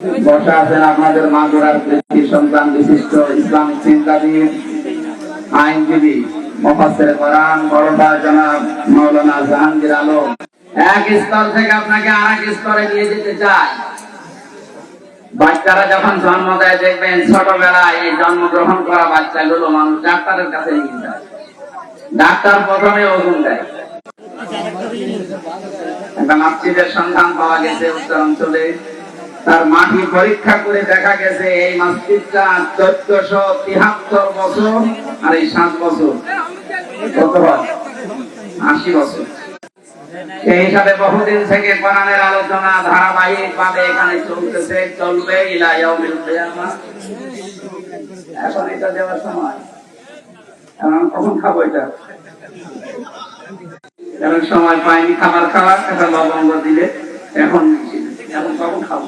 বসা আছেন আপনাদের মাগুরার কৃষি সন্তান বিশিষ্ট চিন্তাবিদ, আইনজীবী জনাব মৌলানা জাহাঙ্গীর আলম। এক স্তর থেকে আপনাকে আর এক স্তরে নিয়ে যেতে চাই। বাচ্চারা যখন জন্ম দেয়, দেখবেন ছোটবেলায় এই জন্মগ্রহণ করা বাচ্চাগুলো মানুষ ডাক্তারের কাছে নিয়ে যায়। ডাক্তার প্রথমে ওজন দেয়। একটা মাতৃদের সন্ধান পাওয়া গেছে উত্তরাঞ্চলে। তার মাটি পরীক্ষা করে দেখা গেছে এই মাস্তিদটা চোদ্দশো তিহাত্তর বছর আর এই সাত বছর। আশি বছর। সেই হিসাবে বহুদিন থেকে কোরআনের আলোচনা ধারাবাহিক ভাবে এখানে চলতেছে, চলবে এখন এটা দেওয়ার সময়। এখন কখন খাব এটা? এখন সময় পাইনি, খাবার খাওয়ার একটা লবঙ্গ দিলে এখন এখন কখন খাব?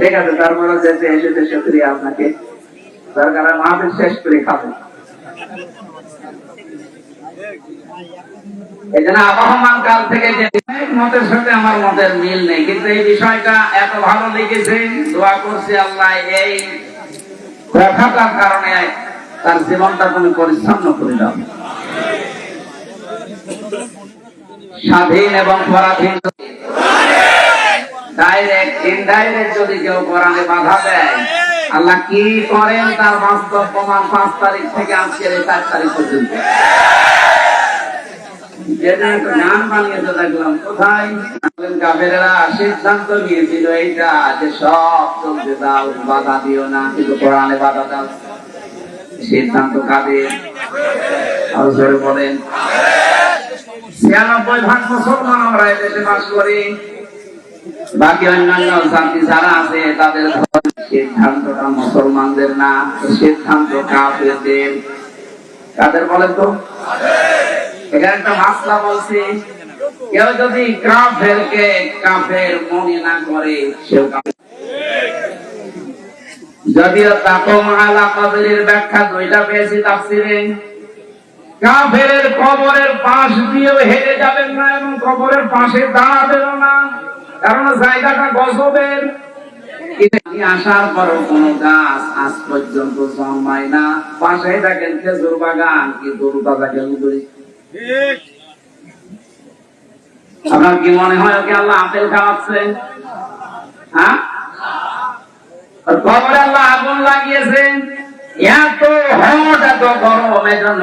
ঠিক আছে তারপরে যেতে এসেছে শুক্রিয়া আপনাকে দরকার মাহফিল শেষ করে খাব। এই জন্য আবহমান কাল থেকে মতের সাথে আমার মতের মিল নেই, কিন্তু এই বিষয়টা এত ভালো লিখেছে, দোয়া করছি আল্লাহ, এই কারণে তার জীবনটা তুমি পরিচ্ছন্ন করে দাও। স্বাধীন এবং পরাধীন। ডাইরেক্ট ইনডাইরেক্ট যদি কেউ কোরআনে বাধা দেয়, আল্লাহ কি করেন? তার বাস্তব প্রমাণ পাঁচ তারিখ থেকে আজকের এই চার তারিখ পর্যন্ত। সিদ্ধান্ত কাদের? বলেন। ছিয়ানব্বই ভাগ মুসলমান আমরা এদেশে বাস করি। বাকি অন্যান্য জাতি যারা আছে, তাদের সিদ্ধান্তটা মুসলমানদের না, সিদ্ধান্ত কাফেরদের। কাদের বলেন তো? এখানে একটা মাসলা বলছি, কেউ যদি কাফেরকে কাফের মনে না করে, সেও কাফের। যদিও তাকম আলা কবরের ব্যাখ্যা দুইটা পেয়েছি তাফসিরে। কাফেরের কবরের পাশ দিয়েও হেরে যাবেন না এবং কবরের পাশে দাঁড়াবেনও না। কারণ জায়গাটা গজবের। আসার পরও কোন গাছ আজ পর্যন্ত জন্মায় না? পাশে দেখেন খেজুর বাগান, কি দরুদা দেখেন আপনার কি মনে হয় ওকে আল্লাহ আপেল খাওয়াচ্ছে? হ্যাঁ? কবরে আল্লাহ আগুন লাগিয়েছেন এত হট, এত গরম এই জন্য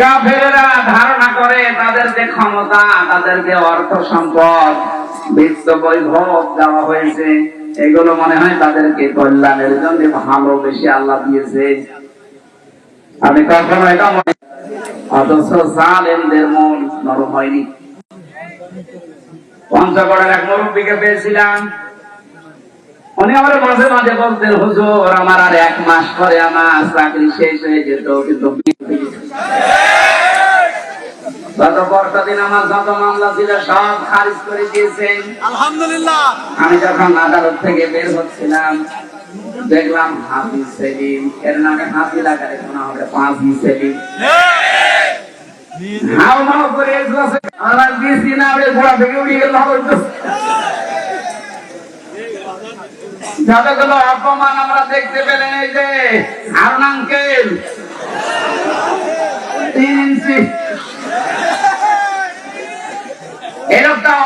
কাফেরেরা ধারণা করে তাদের যে ক্ষমতা, তাদের যে অর্থ সম্পদ বিশ্ব বৈভব দেওয়া হয়েছে, এগুলো মনে হয় তাদেরকে কল্যাণের জন্য ভালোবেসে আল্লাহ দিয়েছে। আমি কখনো এটা মনে অথচ জালেমদের মন নরম হয়নি। পঞ্চগড়ের এক মুরব্বীকে পেয়েছিলাম। উনি আমার মাঝে মাঝে বলতেন হুজুর আমার আর এক মাস পরে আমার চাকরি শেষ হয়ে যেত কিন্তু বিয়ে হয়ে গেছে। গত বর্ষা আমার যত মামলা ছিল সব খারিজ করে দিয়েছেন। আলহামদুলিল্লাহ। আমি যখন আদালত থেকে বের হচ্ছিলাম দেখলাম হাফি সেলিম। এর নামে হাফি লাগালে শোনা হবে পাঁচি সেলিম। হাও মাও করে আমার ঘোড়া থেকে উড়ে গেল হয়তো যতগুলো অপমান আমরা দেখতে পেলেন এই যে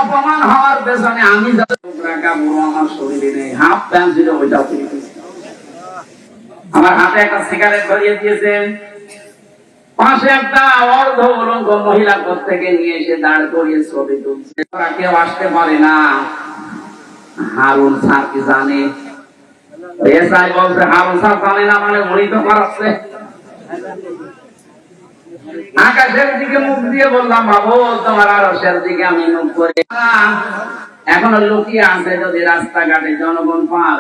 অপমান হওয়ার পেছনে আমি আমার হাতে একটা সিগারেট ধরিয়ে দিয়েছেন। পাশে একটা অর্ধ উলঙ্গ মহিলা থেকে নিয়ে এসে দাঁড় করিয়ে ছবি তুলছে। কেউ আসতে পারে না। হারুন স্যার কি জানে? এসআই বলছে স্যার জানে না মানে উনি তো করাচ্ছে আকাশের দিকে মুখ দিয়ে বললাম, বাবু, তোমার আরসের দিকে আমি মুখ করে এখনও লুকিয়ে আছে যদি রাস্তাঘাটে জনগণ পার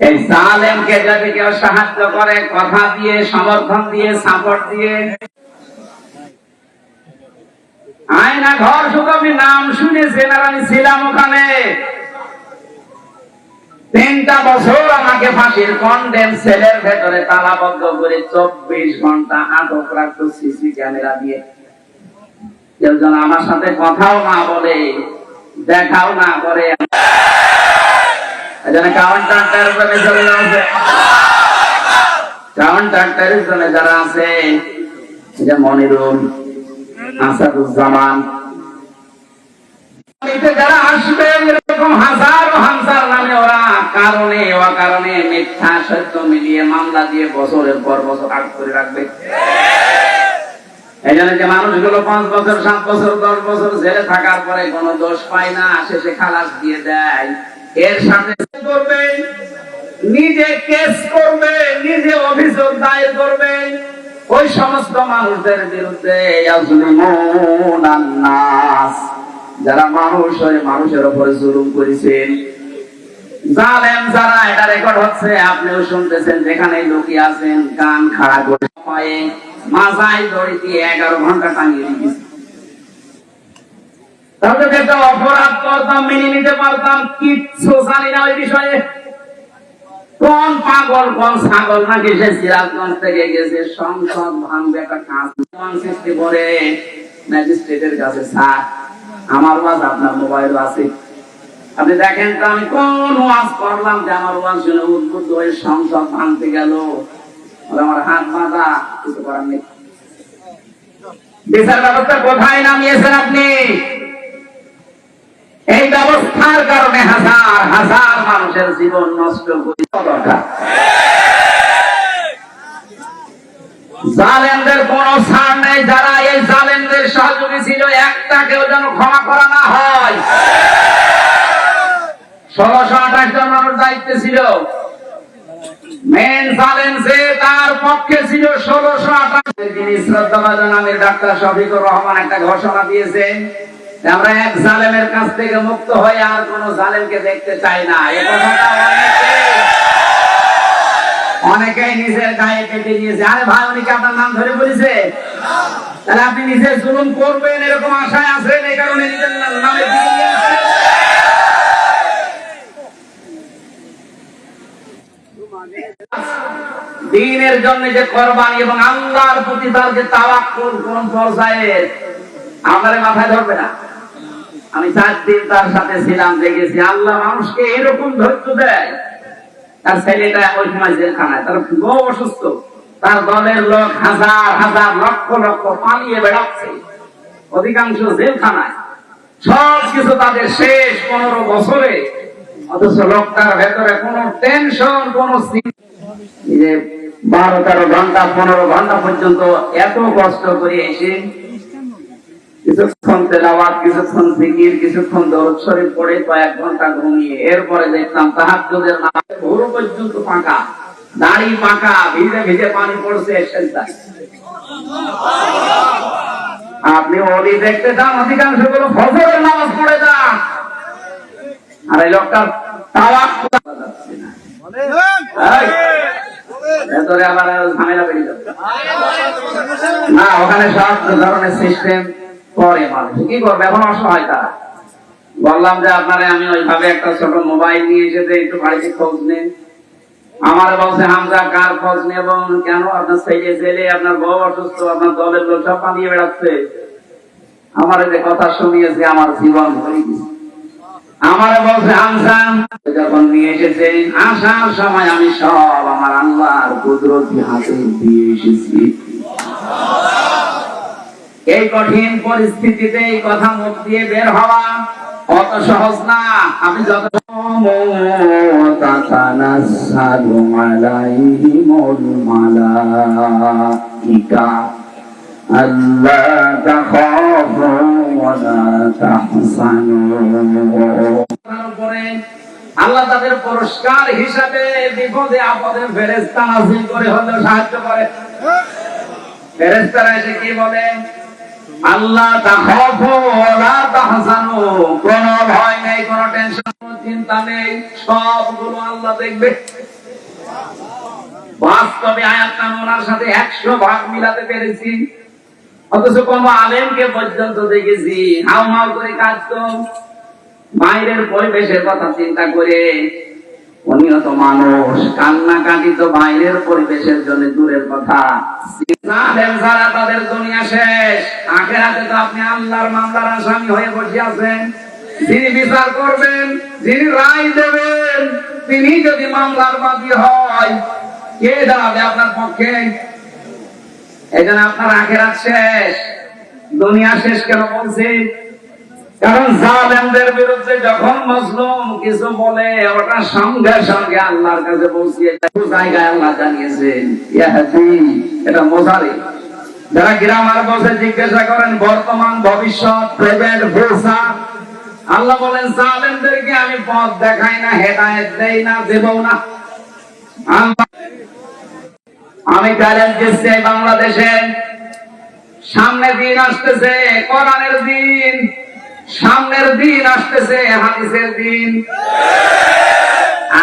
এই জালেমকে যদি কেউ সাহায্য করে, কথা দিয়ে, সমর্থন দিয়ে সাপোর্ট দিয়ে আয়না ঘর শুধু আপনি নাম শুনেছেন আর আমি ছিলাম ওখানে। তিনটা বছর আমাকে ফাঁসির কন্ডেম সেলের ভেতরে তালাবদ্ধ করে চব্বিশ ঘণ্টা আটক রাখতো সিসি ক্যামেরা দিয়ে। কেউ যেন আমার সাথে কথাও না বলে, দেখাও না করে। কাউন্টার চলে যাচ্ছে কাউন্টার যারা আছে যে মনিরুল। আসাদুজ্জামান। যারা আসবে এরকম হাজার নামে ওরা কারণে মিথ্যা, সত্য মিলিয়ে মামলা দিয়ে বছরের পর বছর আট করে রাখবে। এই জন্য যে মানুষগুলো পাঁচ বছর, সাত বছর, দশ বছর জেলে থাকার পরে কোনো দোষ পায় না, শেষে খালাস দিয়ে দেয়। এর সাথে করবে নিজে কেস করবে নিজে অভিযোগ দায়ের করবে ওই সমস্ত মানুষদের বিরুদ্ধে যারা মানুষ হয়ে মানুষের উপরে জুলুম করেছেন জানেন যারা, এটা রেকর্ড হচ্ছে, আপনিও শুনতেছেন যেখানে লুকিয়ে আছেন, কান খাড়া করে পায়ে দড়ি দিয়ে এগারো ঘণ্টা টাঙিয়ে রেখেছে। তাহলে অপরাধ করতাম, মেনে নিতে পারতাম, কিচ্ছু জানি না ওই বিষয়ে। কোন পাগল, কোন ছাগল নাকি সে সিরাজগঞ্জ থেকে গেছে? সংসদ ভাঙবে একটা সৃষ্টি করে? ম্যাজিস্ট্রেটের কাছে, স্যার, আমার ওয়াজ আপনার মোবাইল আছে। আপনি দেখেন তো, আমি কোন ওয়াজ করলাম যে আমার ওয়াজ শুনে উদ্বুদ্ধ হয়ে সংসদ ভাঙতে গেল। আমার হাত বাঁধা, কিছু করার নেই। বিচার ব্যবস্থা কোথায় নামিয়েছেন আপনি? এই ব্যবস্থার কারণে হাজার হাজার মানুষের জীবন নষ্ট করে দরকার। জালেমদের কোন ছাড় নেই, যারা এই জালেমদের সহযোগী ছিল, একটাকেও যেন ক্ষমা করা না হয়। ষোলোশো আঠাশ জন মানুষ দায়িত্বে ছিল। মেন জালেম যে তার পক্ষে ছিল ষোলোশো আঠাশ। যিনি শ্রদ্ধাভাজন আমির ডাক্তার শফিকুর রহমান একটা ঘোষণা দিয়েছেন যে আমরা এক জালেমের কাছ থেকে মুক্ত হয়ে আর কোন জালেমকে দেখতে চাই না। এ কথাটা অনেকেই নিজের গায়ে কেটে নিয়েছে। আরে ভাই আপনার নাম ধরে বলেছে? তাহলে আপনি জুলুম করবেন, এরকম আশায় আছেন, এই কারণে নিজের নামে। দিনের জন্য যে কোরবানি এবং আল্লাহর প্রতি তার যে তাওয়াক্কুল কোন পর্যায়ে আমাদের মাথায় ধরবে না। আমি চার দিন তার সাথে ছিলাম, দেখেছি আল্লাহ মানুষকে এরকম ধৈর্য দেয়। তার ছেলেটা ওই সময় জেলখানায়, তার বউ অসুস্থ। তার দলের লোক হাজার হাজার লক্ষ লক্ষ পালিয়ে বেড়াচ্ছে। অধিকাংশ জেলখানায়। সব কিছু তাদের শেষ পনেরো বছরে। অথচ লোকটার ভেতরে কোনো টেনশন কোন বারো তেরো ঘণ্টা, পনেরো ঘণ্টা পর্যন্ত এত কষ্ট করে এসে কিছুক্ষণ তেলাওয়াত, কিছুক্ষণ জিকির, কিছুক্ষণ দরদ শরীফ পড়ে কয়েক ঘণ্টা ঘুমিয়ে এরপরে দেখলাম তাহাজ্জুদের নামাজে। ভোর পর্যন্ত পাকা দাড়ি পাকা ভিজে ভিজে পানি পড়ছে সেজদায়। আপনি অলি দেখতে চান, অধিকাংশগুলো ফজরের নামাজ পড়ে যান। আর এই লোকটা তাওয়াক্কুল করা যাচ্ছে। ভেতরে আবার ঝামেলা বেরিয়ে যাবে। না, ওখানে সব ধরনের সিস্টেম করে মানুষ। কি করবে? এখন অসহায় তারা। বললাম যে আপনারা আমি ওইভাবে একটা ছোট মোবাইল নিয়ে এসে একটু বাড়িতে খোঁজ নেন আমার বলছে হামজা, কার খোঁজ নেব কেন? আপনার ছেলে ছেলে, আপনার বউ অসুস্থ, আপনার দলের লোক সব পালিয়ে বেড়াচ্ছে। আমার যে কথা শুনিয়েছে, আমার জীবন ভরে আমার বলছে, হামজা যখন নিয়ে এসেছে, আসার সময় আমি সব আমার আল্লাহর কুদরতি হাতে দিয়ে এসেছি। এই কঠিন পরিস্থিতিতে এই কথা মুখ দিয়ে বের হওয়া অত সহজ না। আমি যত আল্লাহ তাদের পুরস্কার হিসাবে বিপদে, আপদে ফেরেস্তা নাজিল করে হলেও সাহায্য করে। ফেরেস্তারা এসে কি বলে? আল্লাহ ভয় টেনশন চিন্তা নেই। সবগুলো আল্লাহ দেখবে। বাস্তবে আয়াতটা ওনার সাথে একশো ভাগ মিলাতে পেরেছি। অথচ কোন আলেমকে পর্যন্ত দেখেছি। হাউ মাউ করে কাজ তো বাইরের পরিবেশের কথা চিন্তা করে। উনিও তো মানুষ, কান্নাকাটি তো বাইরের পরিবেশের জন্য দূরের কথা। যারা তাদের দুনিয়া শেষ। আখেরাতে তো আপনি আল্লাহর মামলার আসামি হয়ে বসে আছেন। যিনি বিচার করবেন, যিনি রায় দেবেন, তিনি যদি মামলার বাদী হয়, কে দাঁড়াবে আপনার পক্ষে? এই জন্য আপনার আখেরাত শেষ। দুনিয়া শেষ কেন বলছি? কারণ জালেমদের বিরুদ্ধে যখন মজলুম কিছু বলে, ওটা সঙ্গে সঙ্গে আল্লাহর কাছে পৌঁছিয়ে জায়গায় আল্লাহ জানিয়েছেন এটা মোজারে যারা গ্রামার বসে জিজ্ঞাসা করেন, বর্তমান ভবিষ্যৎ প্রেজেন্ট ফিউচার আল্লাহ বলেন, জালেমদেরকে আমি পথ দেখাই না, হেদায়েত দেই না দেব না। আমি চ্যালেঞ্জ দিচ্ছি বাংলাদেশে। সামনে দিন আসতেছে, কোরআনের দিন। সামনের দিন আসতেছে হাদিসের দিন।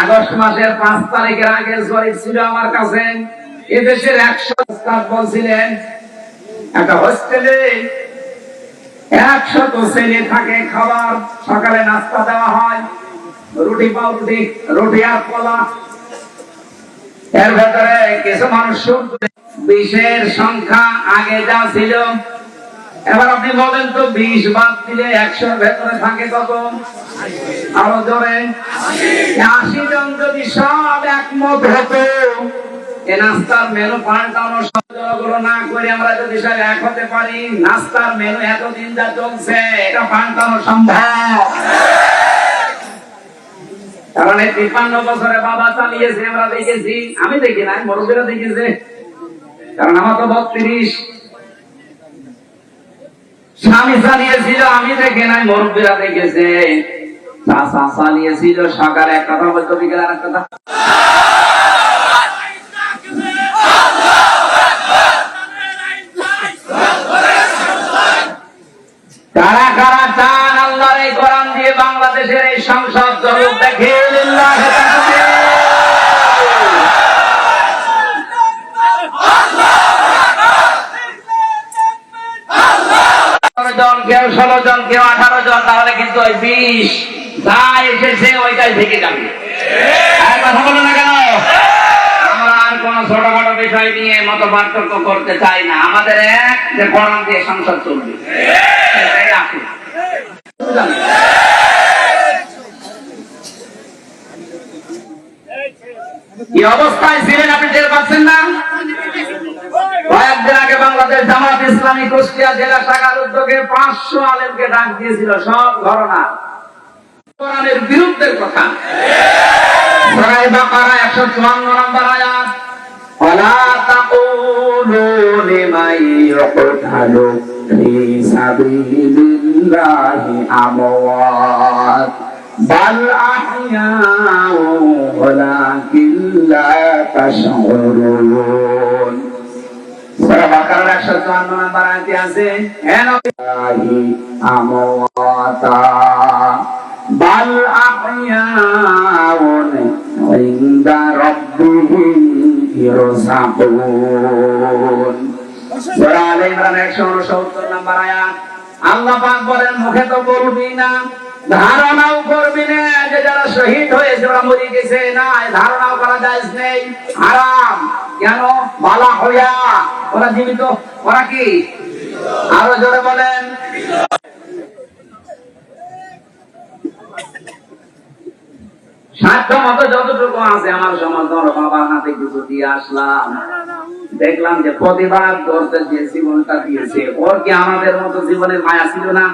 আগস্ট মাসের পাঁচ তারিখের আগে জরিপ ছিল আমার কাছে। এদেশের একশো স্টাফ বলছিলেন। একটা হোস্টেলে একশত ছেলে থাকে, খাবার, সকালে নাস্তা দেওয়া হয়, রুটি পাউরুটি, রুটি আর কলা। এর ভেতরে কিছু মানুষ বিশের সংখ্যা আগে যা ছিল এবার আপনি বলেন তো, বিশ বাদ দিলে একশোর ভেতরে থাকে কত? আরও জোরে। আশি জন যদি সব একমত হতো, এ নাস্তার মেনু পাল্টানো না করে আমরা যদি সব এক হতে পারি, নাস্তার মেনু এতদিন যা চলছে, এটা পাল্টানো সম্ভব। কারণ এই তিপ্পান্ন বছরে বাবা চালিয়েছে, আমরা দেখেছি। আমি দেখি নাই মুরব্বীরা দেখেছে। কারণ আমার তো বত্রিশ। স্বামী চালিয়েছিল আমি দেখে নাই, মুরব্বীরা দেখেছে। চাষা চালিয়েছিল সকালে এক কথা বলতো, বিকেলে আর কথা কারা কারা চান আল্লাহর এই কোরআন দিয়ে বাংলাদেশের এই সংসদ জগৎ দেখে? জন, কেউ ষোলো জন, কেউ আঠারো জন, তাহলে কিন্তু ওই বিশ যা এসেছে ওইটাই থেকে যাবে। কথা বলো না কেন? আমরা আর কোন ছোটখাটো বিষয় নিয়ে মত পার্থক্য করতে চাই না। আমাদের এক যে কোরআন দিয়ে সংসদ চলবে। এটাই কি অবস্থায় ছিলেন আপনি টের পাচ্ছেন না? কয়েকদিন আগে বাংলাদেশ জামাত ইসলামী কুষ্টিয়া জেলা শাখার উদ্যোগে পাঁচশো আলেমকে ডাক দিয়েছিল সব ঘটনা কোরআনের বিরুদ্ধের কথা সরাই বাকারা একশো চুয়ান্ন নম্বর আয়াত ولا تقولوا لمن يقتل في سبيل الله أموات بل أحياء ولكن لا تشعرون সূরা বাকারার 154 নম্বর আয়াতে আছে। বাল আহয়াউন ইনদা রাব্বিহিম ইরসাকুন সূরা আলে ইমরান 169 নম্বর আয়াত। আল্লাহ বলেন, মুখে তো বলবি না ধারণাও করবি যে যারা শহীদ হয়েছে, ওরা মরে গেছে। না ধারণাও করা যায় নেই। হারাম। কেন? বালা হইয়া। ওরা জীবিত। ওরা কি? আরও জোরে বলেন। সাধ্য মতো যতটুকু আছে, আমার সমাজ বাবার হাতে কিছু দিয়ে আসলাম। দেখলাম যে প্রতিবাদ করতে যে জীবনটা দিয়েছে, ওর কি আমাদের মতো জীবনের মায়া ছিল না!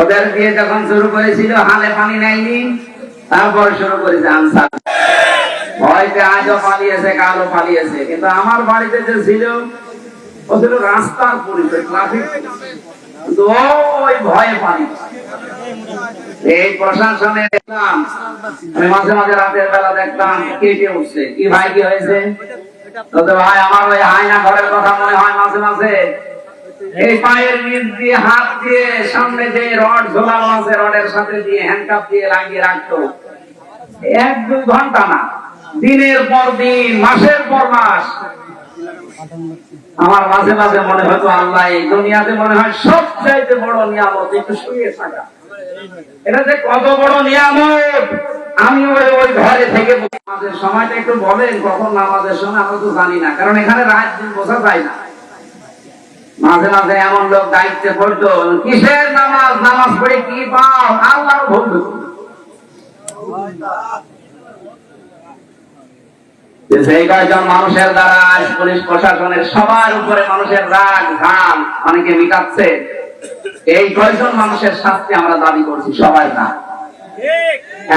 ওদের দিয়ে যখন শুরু করেছিল, হালে পানি নেয়নি, তারপর শুরু করেছে আনসার। আজও পালিয়েছে পালিয়েছে। কিন্তু আমার বাড়িতে যে ছিল, ও ছিল রাস্তার পরিচয় ট্রাফিক মাঝে মাঝে রাতের বেলা দেখতাম উঠছে, কি ভাই, কি হয়েছে? ভাই, আমার ওই আয়না ঘরের কথা মনে হয় মাঝে মাঝে। এই পায়ের নিচ দিয়ে, হাত দিয়ে, সামনে যে রড রডের সাথে দিয়ে হ্যান্ডকাপ দিয়ে লাগিয়ে রাখতো। এক ঘণ্টা না, দিনের পর দিন, মাসের পর মাস। আমার মাঝে মাঝে মনে হতো, আল্লাহ, এই দুনিয়াতে মনে হয় সবচাইতে বড় নিয়ামত, একটু শুয়ে থাকা। এটা যে কত বড় নিয়ামত! আমি ওই ওই ঘরে থেকে আমাদের সময়টা একটু বলেন, কখন নামাজের সময়, আমরা তো জানি না, কারণ এখানে রাত দিন বোঝা যায় না। মাঝে মাঝে এমন লোক দায়িত্বে পড়তো কিসের নামাজ? নামাজ পড়ে কি পাও? আল্লাহ ভুল। সেই কয়েকজন মানুষের দ্বারা পুলিশ প্রশাসনের সবার উপরে মানুষের রাগ ঘাম অনেকে মিটাচ্ছে এই কয়েকজন মানুষের শাস্তি আমরা দাবি করছি? সবাই না।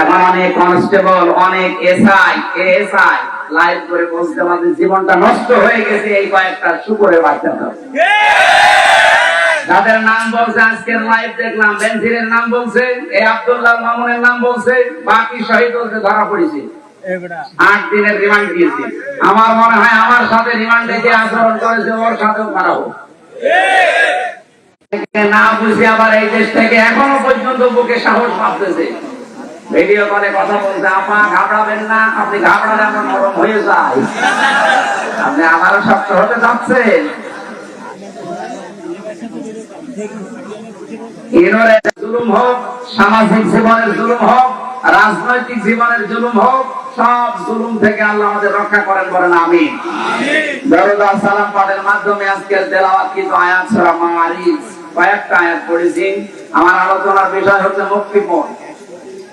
এখন অনেক কনস্টেবল অনেক এসআই এএসআই লাইভ করে আমাদের জীবনটা নষ্ট হয়ে গেছে এই কয়েকটা শুকুরের বাচ্চা যাদের নাম বলছে আজকের লাইভ দেখলাম বেনজিরের নাম বলছে এই আব্দুল্লাহ মামুনের নাম বলছে বাকি শহীদ বলছে ধরা পড়েছে। আট দিনের রিমান্ড দিয়েছি। আমার মনে হয় আমার সাথে রিমান্ডে যে আচরণ করেছে ওর সাথেও খারাপ না বুঝে আবার এই দেশ থেকে এখনও পর্যন্ত বুকে সাহস পাচ্ছে ভিডিও কলে কথা বলছে আপা ঘাবড়াবেন না আপনি ঘাবড়ালে আমার নরম হয়ে যায় আপনি আবারও শক্ত হতে যাচ্ছেন। জুলুম হোক সামাজিক জীবনের জুলুম হোক রাজনৈতিক জীবনের জুলুম হোক সব জুলুম থেকে আল্লাহ আমাদের রক্ষা করেন বলেন আমি দরুদা সালাম পাঠের মাধ্যমে আজকের তেলাওয়াত কিন্তু আয়াত সূরা মারিজ কয়েকটা আয়াত পড়েছি। আমার আলোচনার বিষয় হচ্ছে মুক্তিপণ।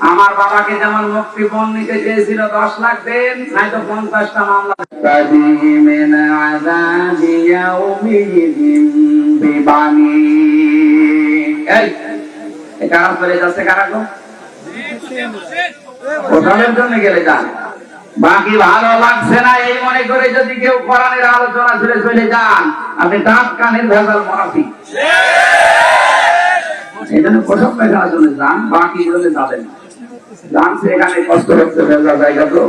আমার বাবাকে যেমন মুক্তিপণ নিতে চেয়েছিল দশ লাখ দেন নাই তো পঞ্চাশটা মামলা কারা চলে যাচ্ছে কারা গো? জন্য গেলে যান। বাকি ভালো লাগছে না এই মনে করে যদি কেউ কোরআনের আলোচনা ছেড়ে চলে যান। আপনি দাঁত কানের ভেজাল মাফি এই জন্য কোথাও দেখার জন্য যান বাকি জন্য যাবেন। না যান সেখানে কষ্ট হচ্ছে জায়গা তো।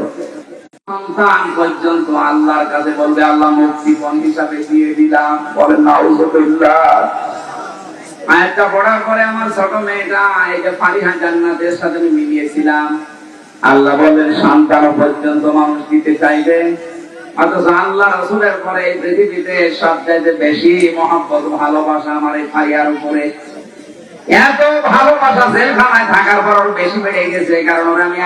সন্তান পর্যন্ত আল্লাহর কাছে বলবে, আল্লাহ মুক্তিপণ হিসাবে দিয়ে দিলাম। বলেন না পড়ার পরে আমার ছোট মেয়েটা, এই যে সাথে আমি মিলিয়েছিলাম। আল্লাহ বলেন সন্তান পর্যন্ত মানুষ দিতে চাইবে। অথচ আল্লাহ রসুলের পরে এই পৃথিবীতে সবচাইতে বেশি মহব্বত ভালোবাসা আমার এই ফারিয়ার উপরে। এত ভালোবাসা জেলখানায় থাকার পর বেশি বেড়ে গেছে কারণে আমি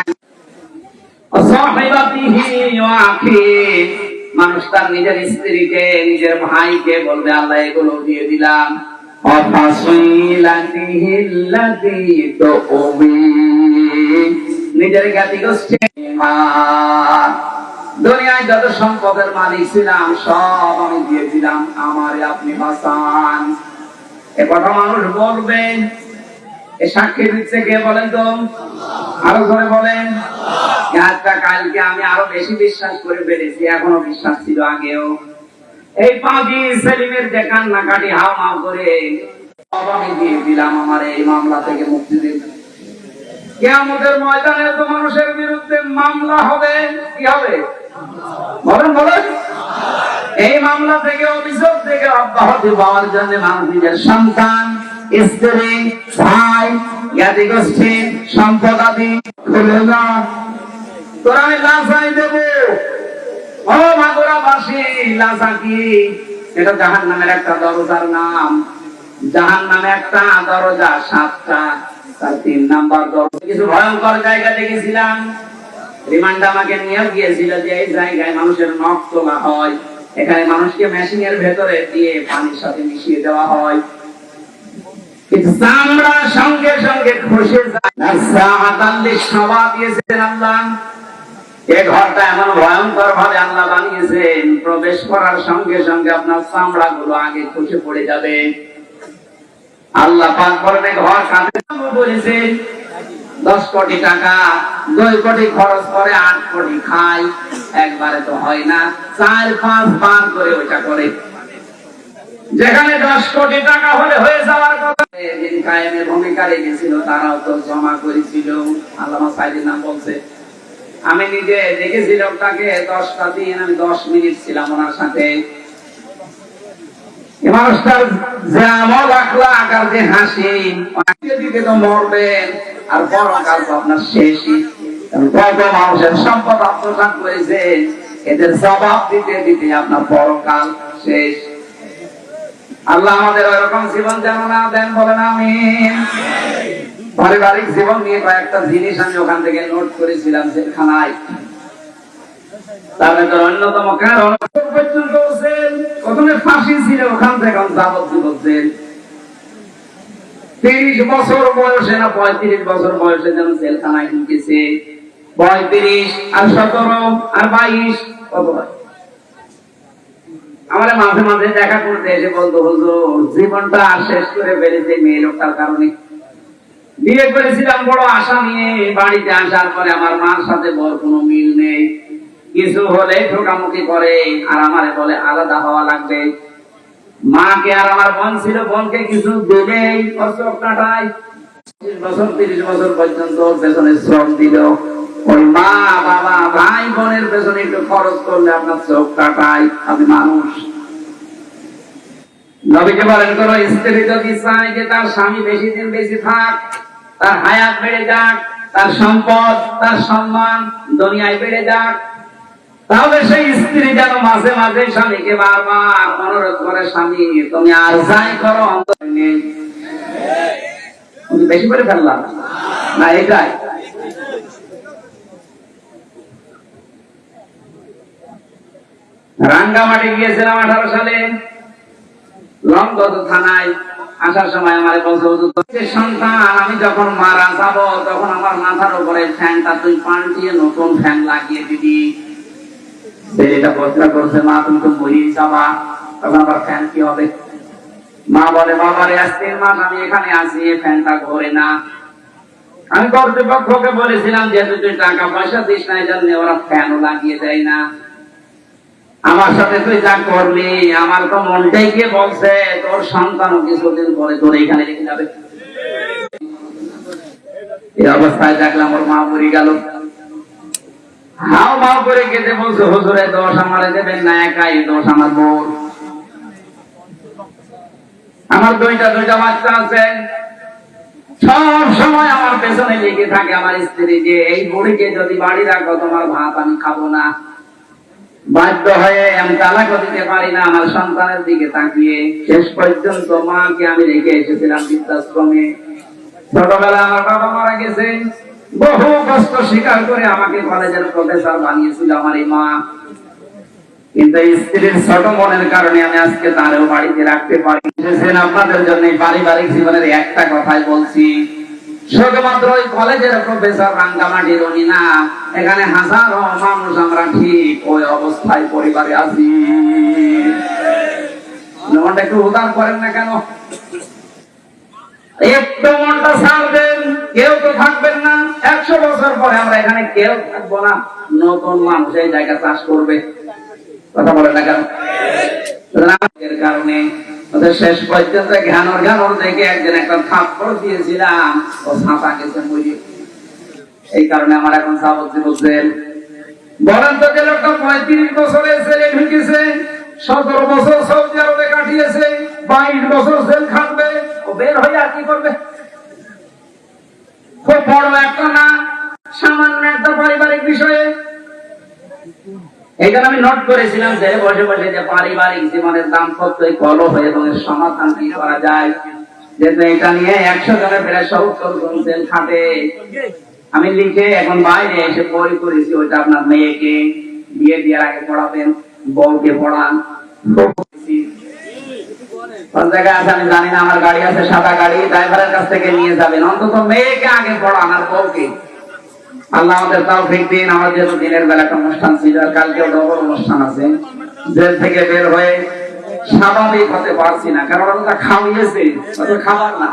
মানুষ তার নিজের স্ত্রীকে, নিজের ভাইকে বলবে, আল্লাহ, এগুলো দিয়ে দিলাম। নিজের জ্ঞাতি গোষ্ঠী দুনিয়ায় যত সম্পদের মালিক ছিলাম, সব আমি দিয়ে দিলাম। আমারে আপনি বাঁচান। এ কথা মানুষ বলবে। এ সাক্ষী দিচ্ছে কে বলেন তো? আরও ধরে বলেন। আজটা কালকে আমি আরও বেশি বিশ্বাস করে ফেলেছি, এখনও বিশ্বাস ছিল আগেও। এই পাঁচি সেলিমের যে কান্নাকাটি হাও মাও করে আমি দিয়ে দিলাম আমার এই মামলা থেকে মুক্তি দিন কেয়ামতের ময়দানে তো মানুষের বিরুদ্ধে মামলা হবে। কি হবে? বলেন বলেন। এই মামলা থেকে, অভিযোগ থেকে অব্যাহতি পাওয়ার জন্য নিজের সন্তান, স্ত্রী, ভাই জ্ঞাতি গোষ্ঠী সম্পদ আদি। তোরা লাফাই দেব। ও মাগুরাবাসী লাসাকি এটা জাহান নামের একটা দরজার নাম। জাহান নামে একটা দরজা, সাতটা, তার তিন নাম্বার দরজা। কিছু ভয়ঙ্কর জায়গা দেখেছিলাম। রিমান্ড আমাকে নিয়ে গিয়েছিল যে এই জায়গায় মানুষের নখ তোলা হয়। এখানে মানুষকে মেশিন এর ভেতরে দিয়ে পানির সাথে মিশিয়ে দেওয়া হয়। চামড়া সঙ্গে সঙ্গে খসে দিয়েছেন আল্লাহ। এ ঘরটা এমন ভয়ঙ্কর ভাবে আল্লাহ বানিয়েছেন। প্রবেশ করার সঙ্গে সঙ্গে আপনার চামড়া গুলো আগে খসে পড়ে যাবে। আল্লাহ পাক ঘর কাঁদে বলেছেন। দশ কোটি টাকা, দুই কোটি খরচ করে আট কোটি খায় একবারে তো হয় না। চার, পাঁচ বার করে ওইটা করে। যেখানে দশ কোটি টাকা হলে হয়ে যাওয়ার মিনিট ছিলাম ওনার সাথে। মানুষটার তো মরবেন। আর পরকাল তো আপনার শেষই কত মানুষের সম্পদ আত্মসাৎ করেছে, এদের জবাব দিতে দিতে আপনার পরকাল শেষ। আল্লাহ আমাদের ওইরকম জীবন যেন না দেন বলেন আমি পারিবারিক জীবন নিয়ে কয়েকটা জিনিস আমি ওখান থেকে নোট করেছিলাম জেলখানায় তার ভেতর অন্যতম কারণ প্রথমে ফাঁসি ছিল ওখান থেকে, যাবজ্জীবন জেল। তিরিশ বছর বয়সে না পঁয়ত্রিশ বছর বয়সে যেন জেলখানায় ঢুকেছে। পঁয়ত্রিশ, আর সতেরো, আর বাইশ, কত আমার মাঝে মাঝে দেখা করতে এসে বলতো, হুজুর, জীবনটা আর শেষ করে ফেলেছে মেয়ে লোকটার কারণে। বিয়ে করেছিলাম, বড় আশা নিয়ে বাড়িতে আসার পরে আমার মার সাথে বড় কোনো মিল নেই। কিছু হলে ঠোকামুখি করে, আর আমারে বলে আলাদা হওয়া লাগবে। মাকে আর আমার বোন ছিল, বোনকে কিছু কাটায় পঁচিশ বছর, তিরিশ বছর পর্যন্ত পেছনে শ্রম দিল। ওই মা, বাবা, ভাই বোনের পেছনে একটু খরচ করলে আপনার চোখ মানুষ। নবীকে বলেন, কোন স্ত্রী যদি চায় যে তার স্বামী বেশি দিন বেশি থাক, তার হায়াত বেড়ে যাক, তার সম্পদ, তার সম্মান দুনিয়ায় বেড়ে যাক তাহলে সেই স্ত্রী যেন মাঝে মাঝে স্বামীকে বারবার অনুরোধ করে, স্বামী, তুমি আর যাই করো বেশি করে ফেললাম। না, এটাই। রাঙ্গামাটি গিয়েছিলাম আঠারো সালে লঙ্গত থানায় আসার সময় আমার বলছে সন্তান, আমি যখন মারা যাব, তখন আমার মাথার উপরে ফ্যানটা, তুই পাল্টিয়ে নতুন ফ্যান লাগিয়ে দিবি। করছে, মা তুমি তো মরিয়ে যাবা তখন আবার ফ্যান কি হবে? মা বলে, বাবারে আজ তিন মাস আমি এখানে এই ফ্যানটা না। আমি কর্তৃপক্ষকে বলেছিলাম, যেহেতু তুই টাকা পয়সা দিস না ওরা লাগিয়ে দেয় না। আমার সাথে তুই যা করলি, আমার তো মনটাই গিয়ে বলছে, তোর সন্তানও কিছুদিন পরে তোর এখানে রেখে যাবে। এই অবস্থায় দেখলাম ওর মা মরে গেল। হাও মাও করে কেটে বলছে, হুজুরে, দোষ আমারে দেবেন না একাই, দোষ আমার বোন আমার দুইটা দুইটা বাচ্চা আছে। সব সময় আমার পেছনে লেগে থাকে আমার স্ত্রী যে, এই বুড়িকে যদি বাড়ি রাখো, তোমার ভাত আমি খাব না। বাধ্য হয়ে আমি তালাক দিতে পারি না, আমার সন্তানের দিকে তাকিয়ে। শেষ পর্যন্ত মাকে আমি রেখে এসেছিলাম বৃদ্ধাশ্রমে। ছোটবেলা আমার বাবা মারা গেছে বহু কষ্ট স্বীকার করে আমাকে কলেজের প্রফেসর বানিয়েছিল আমার এই মা। কিন্তু স্ত্রীর ছোট মনের কারণে আমি আজকে তারেও বাড়িতে রাখতে পারি আপনাদের জন্য পারিবারিক জীবনের একটা কথাই বলছি। শুধুমাত্র ওই কলেজের প্রফেসর রাঙ্গামাটির উনি না, এখানে হাজারো মানুষ আমরা ঠিক ওই অবস্থায় পরিবারে আছি। মনটা একটু করেন না কেন? একটু মনটা কেউ তো থাকবেন না। একশো বছর পরে আমরা এখানে কেউ থাকব না, নতুন মানুষ এই জায়গা চাষ করবে। কথা বলেন না কেন? কারণে শেষ পর্যন্ত একজন একটা দিয়েছিলাম, ও গেছে এই কারণে আমার এখন সাবজ্জি বলছেন যে লোকটা পঁয়ত্রিশ বছরে ছেলে ঢুকেছে, সতেরো বছর সৌদি আরবে কাটিয়েছে, বাইশ বছর জেল খাটবে, ও বের হয়ে আর কি করবে? খুব বড় একটা না, সামান্য একটা পারিবারিক বিষয়ে। আমি নোট করেছিলাম যে বসে বসে যে পারিবারিক জীবনের এই কলহ এবং সমাধান কি করা যায়, যেহেতু এটা নিয়ে একশো জনের প্রায় সত্তর আমি লিখে এখন বাইরে এসে বই করেছি ওইটা আপনার মেয়েকে বিয়ে দেওয়ার আগে পড়াবেন, বউকে পড়ান। কোন জায়গায় আছে আমি জানি না, আমার গাড়ি আছে, সাদা গাড়ি, ড্রাইভারের কাছ থেকে নিয়ে যাবেন। অন্তত মেয়েকে আগে বউকে। আল্লাহ আমাদের তাও ঠিক দিন, আমার যেহেতু দিনের বেলা একটা অনুষ্ঠান ছিল, আর কালকেও ডবল অনুষ্ঠান আছে। জেল থেকে বের হয়ে স্বাভাবিক হতে পারছি না, কারণ খাবার না।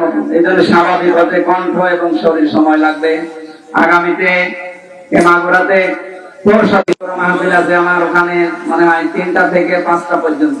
মতো, এই জন্য স্বাভাবিক হতে কণ্ঠ এবং শরীর সময় লাগবে। আগামীতে এ মাগুরাতে আমার ওখানে মনে তিনটা থেকে পাঁচটা পর্যন্ত।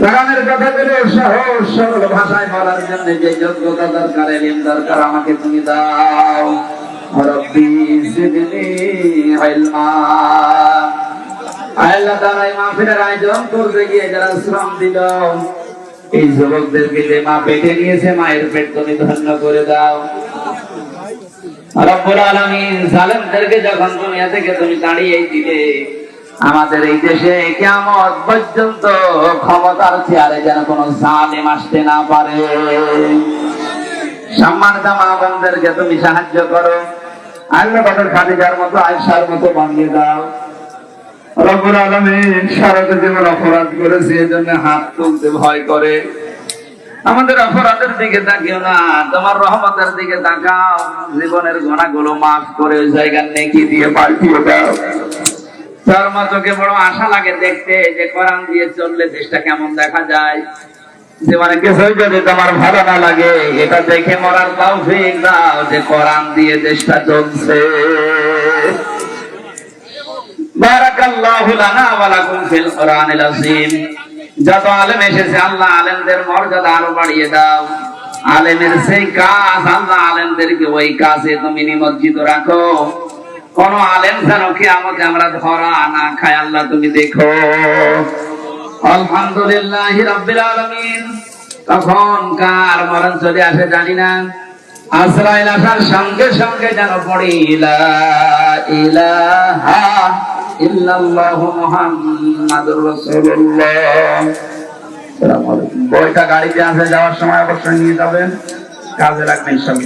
কোরআনের কথাগুলো সহজ, সরল ভাষায় বলার জন্য যে যোগ্যতা দরকার এলিম দরকার, আমাকে তুমি দাও। রব্বি জিদনি ইলমা আল্লাহ তাআলা, এই আয়োজন করতে গিয়ে যারা শ্রম দিল, এই যুবকদেরকে যে মা পেটে নিয়েছে, মায়ের পেট তুমি ধন্য করে দাও। রব্বুল আলামিন, জালেমদেরকে যখন দুনিয়া থেকে তুমি তাড়িয়ে দিলে আমাদের এই দেশে কিয়ামত পর্যন্ত ক্ষমতার চেয়ারে যেন কোনো জালেম আসতে না পারে। সম্মানিত মা বোনদেরকে তুমি সাহায্য করো। আল্লাহ খাদিজার মতো আয়সার মতো বানিয়ে দাও। আলামিন সারাটা জীবন অপরাধ করেছে, এজন্য হাত তুলতে ভয় করে। আমাদের অপরাধের দিকে তাকিও না, তোমার রহমতের দিকে তাকাও। জীবনের গোনাগুলো মাফ করে ওই জায়গার নেকি দিয়ে পাল্টিয়ে দাও। মতকে বড় আশা লাগে দেখতে, যে কোরআন দিয়ে চললে দেশটা কেমন দেখা যায়। জীবনে কিছুই যদি তোমার ভালো না লাগে, এটা দেখে মরার যে কোরআন দিয়ে দেশটা চলছে। বারাকাল্লাহু লানা ওয়া লাকুম ফিল কোরআনিল আযীম। যত আলেম এসেছে, আল্লাহ আলেমদের মর্যাদা আরও বাড়িয়ে দাও। আলেমের সেই কাজ, আল্লাহ আলেমদেরকে ওই কাজে তুমি নিমজ্জিত রাখো। কোন আলেম যেন কিয়ামতে আমরা ধরা না খায়, আল্লাহ তুমি দেখো। আলহামদুলিল্লাহ রাব্বিল আলামিন। কখন কার মরণ চলে আসে জানি না। সঙ্গে সঙ্গে যেন পড়ি বইটা গাড়িতে আসে যাওয়ার সময় অবশ্যই নিয়ে যাবেন। কাজে রাখবেন সঙ্গে